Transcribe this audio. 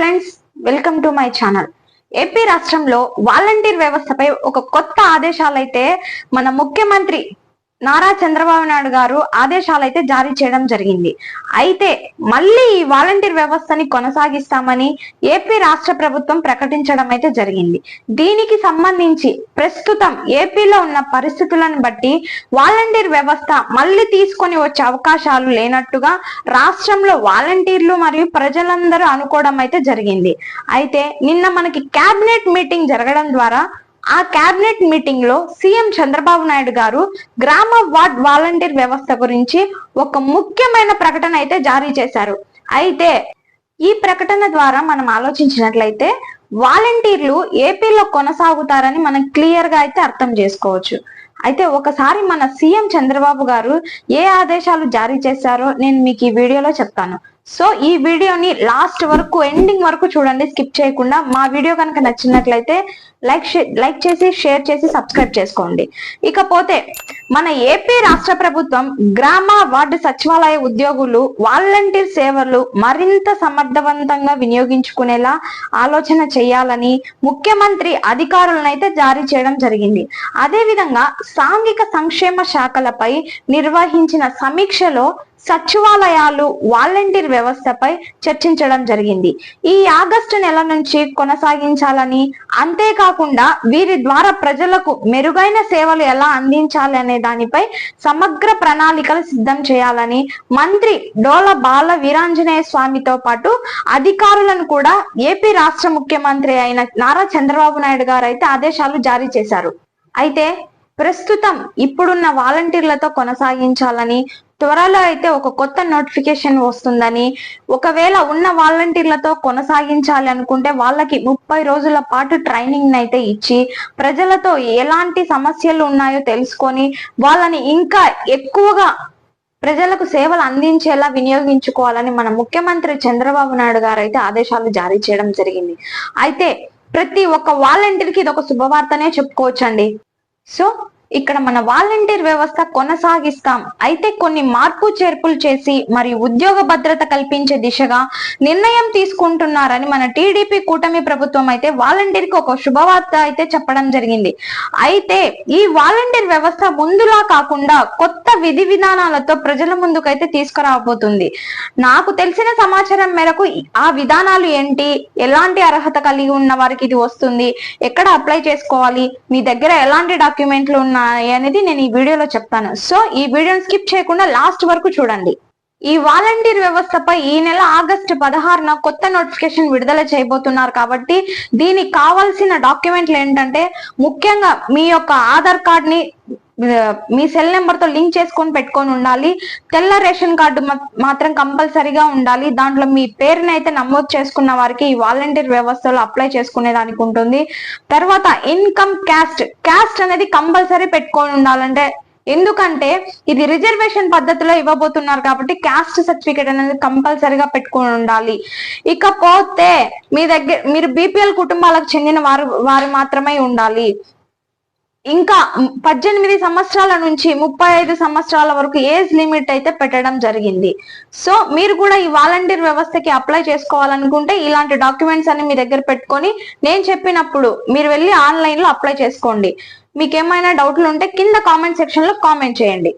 Friends welcome to my channel AP రాష్ట్రంలో volunteer వ్యవస్థపై ఒక కొత్త ఆదేశాలైతే మన ముఖ్యమంత్రి నారా చంద్రబాబు నాయుడు గారు ఆదేశాలు అయితే జారీ చేయడం జరిగింది. అయితే మళ్ళీ ఈ వాలంటీర్ వ్యవస్థని కొనసాగిస్తామని ఏపీ రాష్ట్ర ప్రభుత్వం ప్రకటించడం అయితే జరిగింది. దీనికి సంబంధించి ప్రస్తుతం ఏపీలో ఉన్న పరిస్థితులను బట్టి వాలంటీర్ వ్యవస్థ మళ్ళీ తీసుకొని వచ్చే అవకాశాలు లేనట్టుగా రాష్ట్రంలో వాలంటీర్లు మరియు ప్రజలందరూ అనుకోవడం అయితే జరిగింది. అయితే నిన్న మనకి కేబినెట్ మీటింగ్ జరగడం ద్వారా ఆ కేబినెట్ మీటింగ్లో సీఎం చంద్రబాబు నాయుడు గారు గ్రామ వార్డ్ వాలంటీర్ వ్యవస్థ గురించి ఒక ముఖ్యమైన ప్రకటన అయితే జారీ చేశారు. అయితే ఈ ప్రకటన ద్వారా మనం ఆలోచించినట్లయితే వాలంటీర్లు ఏపీలో కొనసాగుతారని మనం క్లియర్గా అయితే అర్థం చేసుకోవచ్చు. అయితే ఒకసారి మన సీఎం చంద్రబాబు గారు ఏ ఆదేశాలు జారీ చేశారో నేను మీకు ఈ వీడియోలో చెప్తాను. సో ఈ వీడియోని లాస్ట్ వరకు ఎండింగ్ వరకు చూడండి స్కిప్ చేయకుండా. మా వీడియో కనుక నచ్చినట్లయితే లైక్ లైక్ చేసి షేర్ చేసి సబ్స్క్రైబ్ చేసుకోండి. ఇకపోతే మన ఏపీ రాష్ట్ర ప్రభుత్వం గ్రామ వార్డు సచివాలయ ఉద్యోగులు వాలంటీర్ సేవలు మరింత సమర్థవంతంగా వినియోగించుకునేలా ఆలోచన చేయాలని ముఖ్యమంత్రి అధికారులనైతే జారీ చేయడం జరిగింది. అదేవిధంగా సాంఘిక సంక్షేమ శాఖలపై నిర్వహించిన సమీక్షలో సచివాలయాలు వాలంటీర్ వ్యవస్థపై చర్చించడం జరిగింది. ఈ ఆగస్టు నెల నుంచి కొనసాగించాలని అంతేకాకుండా వీరి ద్వారా ప్రజలకు మెరుగైన సేవలు ఎలా అందించాలి అనే దానిపై సమగ్ర ప్రణాళికలు సిద్ధం చేయాలని మంత్రి డోల బాల వీరాంజనేయ స్వామితో పాటు అధికారులను కూడా ఏపీ రాష్ట్ర ముఖ్యమంత్రి అయిన నారా చంద్రబాబు నాయుడు గారు అయితే ఆదేశాలు జారీ చేశారు. అయితే ప్రస్తుతం ఇప్పుడున్న వాలంటీర్లతో కొనసాగించాలని త్వరలో అయితే ఒక కొత్త నోటిఫికేషన్ వస్తుందని ఒకవేళ ఉన్న వాలంటీర్లతో కొనసాగించాలి అనుకుంటే వాళ్ళకి ముప్పై రోజుల పాటు ట్రైనింగ్ అయితే ఇచ్చి ప్రజలతో ఎలాంటి సమస్యలు ఉన్నాయో తెలుసుకొని వాళ్ళని ఇంకా ఎక్కువగా ప్రజలకు సేవలు అందించేలా వినియోగించుకోవాలని మన ముఖ్యమంత్రి చంద్రబాబు నాయుడు గారు అయితే ఆదేశాలు జారీ చేయడం జరిగింది. అయితే ప్రతి ఒక్క వాలంటీర్కి ఇది ఒక శుభవార్తనే చెప్పుకోవచ్చండి. సో ఇక్కడ మన వాలంటీర్ వ్యవస్థ కొనసాగిస్తాం. అయితే కొన్ని మార్పు చేర్పులు చేసి మరియు ఉద్యోగ భద్రత కల్పించే దిశగా నిర్ణయం తీసుకుంటున్నారని మన టీడీపీ కూటమి ప్రభుత్వం అయితే వాలంటీర్కి ఒక శుభవార్త అయితే చెప్పడం జరిగింది. అయితే ఈ వాలంటీర్ వ్యవస్థ ముందులా కాకుండా కొత్త విధి విధానాలతో ప్రజల ముందుకైతే తీసుకురాబోతుంది. నాకు తెలిసిన సమాచారం మేరకు ఆ విధానాలు ఏంటి? ఎలాంటి అర్హత కలిగి ఉన్న వారికి ఇది వస్తుంది? ఎక్కడ అప్లై చేసుకోవాలి? మీ దగ్గర ఎలాంటి డాక్యుమెంట్లు ఉన్నాయి అనేది నేను ఈ వీడియోలో చెప్తాను. సో ఈ వీడియోని స్కిప్ చేయకుండా లాస్ట్ వరకు చూడండి. ఈ వాలంటీర్ వ్యవస్థపై ఈ నెల ఆగస్టు పదహారున కొత్త నోటిఫికేషన్ విడుదల చేయబోతున్నారు కాబట్టి దీనికి కావాల్సిన డాక్యుమెంట్లు ఏంటంటే ముఖ్యంగా మీ యొక్క ఆధార్ కార్డ్ని మీ సెల్ నెంబర్తో లింక్ చేసుకొని పెట్టుకొని ఉండాలి. తెల్ల రేషన్ కార్డు మాత్రం కంపల్సరీగా ఉండాలి. దాంట్లో మీ పేరుని అయితే నమోదు చేసుకున్న వారికి ఈ వాలంటీర్ వ్యవస్థలో అప్లై చేసుకునే దానికి ఉంటుంది. తర్వాత ఇన్కమ్ క్యాస్ట్ క్యాస్ట్ అనేది కంపల్సరీ పెట్టుకొని ఉండాలంటే ఎందుకంటే ఇది రిజర్వేషన్ పద్ధతిలో ఇవ్వబోతున్నారు కాబట్టి క్యాస్ట్ సర్టిఫికేట్ అనేది కంపల్సరీగా పెట్టుకొని ఉండాలి. ఇకపోతే మీ దగ్గర మీరు బీపీఎల్ కుటుంబాలకు చెందిన వారు వారు మాత్రమే ఉండాలి. ఇంకా పద్దెనిమిది సంవత్సరాల నుంచి ముప్పై ఐదు సంవత్సరాల వరకు ఏజ్ లిమిట్ అయితే పెట్టడం జరిగింది. సో మీరు కూడా ఈ వాలంటీర్ వ్యవస్థకి అప్లై చేసుకోవాలనుకుంటే ఇలాంటి డాక్యుమెంట్స్ అన్ని మీ దగ్గర పెట్టుకొని నేను చెప్పినప్పుడు మీరు వెళ్ళి ఆన్లైన్లో అప్లై చేసుకోండి. మీకు ఏమైనా డౌట్లు ఉంటే కింద కామెంట్ సెక్షన్లో కామెంట్ చేయండి.